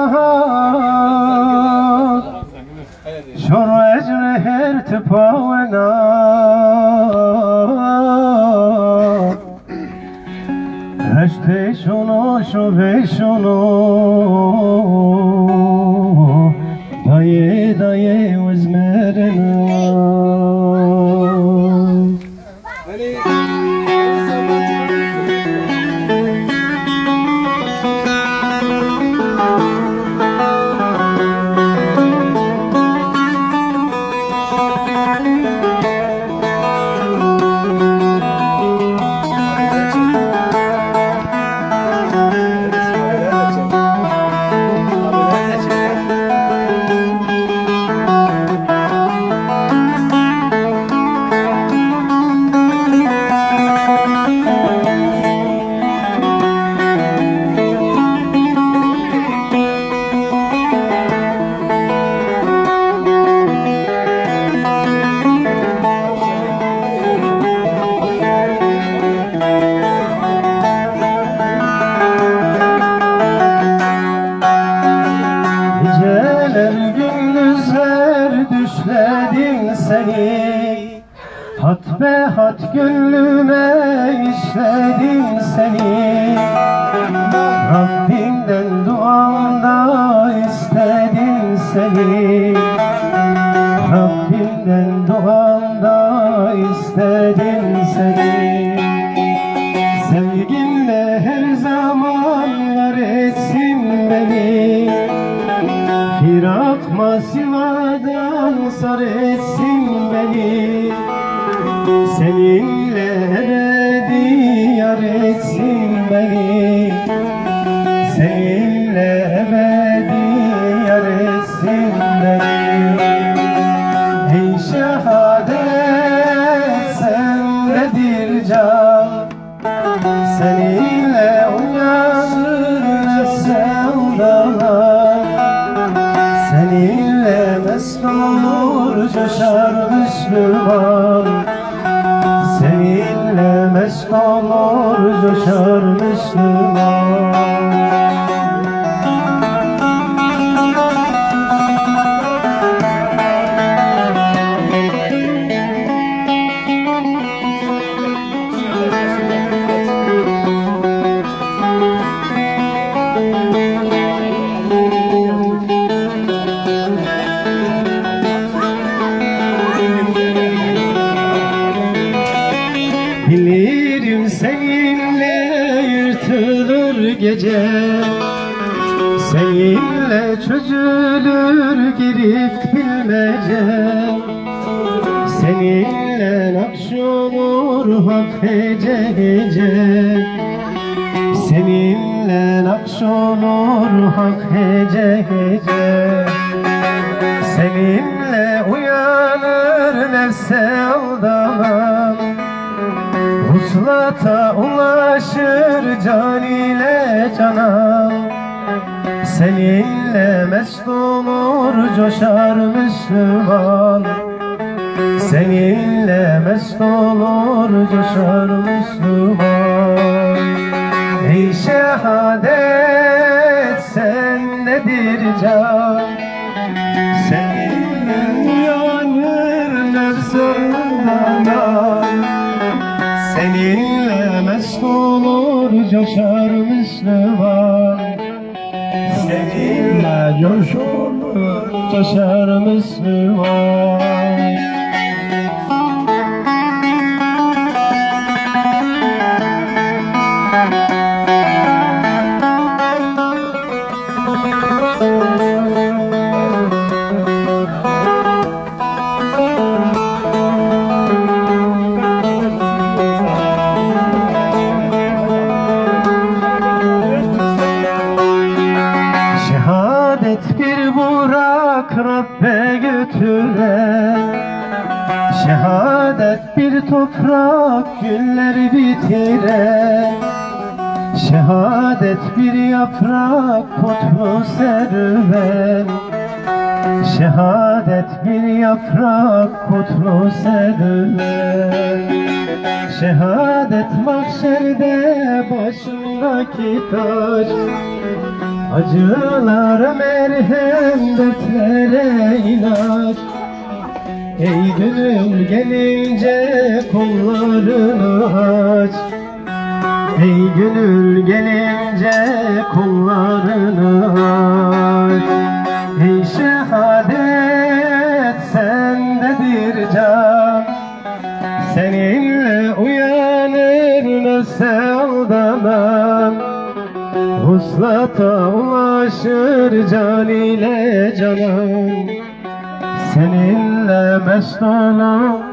شر اجره ارتفاعنا هشت شونو شو بشونو دایه دایه وزمرنا Geceler gündüzler düşledim seni. Hat be hat gönlüme işledim seni. Rabbimden Firak sivadan sar etsin beni. Seninle ebedi yar etsin beni Olur coşar Müslüman. Seninle mest olur coşar Müslüman gece Seninle çözülür girift bilmece Seninle nakşolur hak hece hece Seninle nakşolur hak hece hece Seninle uyanır nefse aldanan Vuslata ulaşır can ile cana. Seninle mest olur coşar Müslüman. Seninle mest olur coşar Müslüman. Ey şehadet sendedir can Seninle mest olur coşar Müslüman Seninle coşur coşar Müslüman Şehadet Şehadet bir toprak güller bitire. Şehadet bir yaprak kutlu serven Şehadet bir yaprak kutlu serven Şehadet mahşerde başındaki taç Acılara merhem dertlere ilaç Ey gönül gelince kollarını aç. Ey gönül gelince kollarını aç. Ey şehadet sendedir can. Seninle uyanır nasıl aldanan Vuslata ulaşır can ile canan Seninle mest olan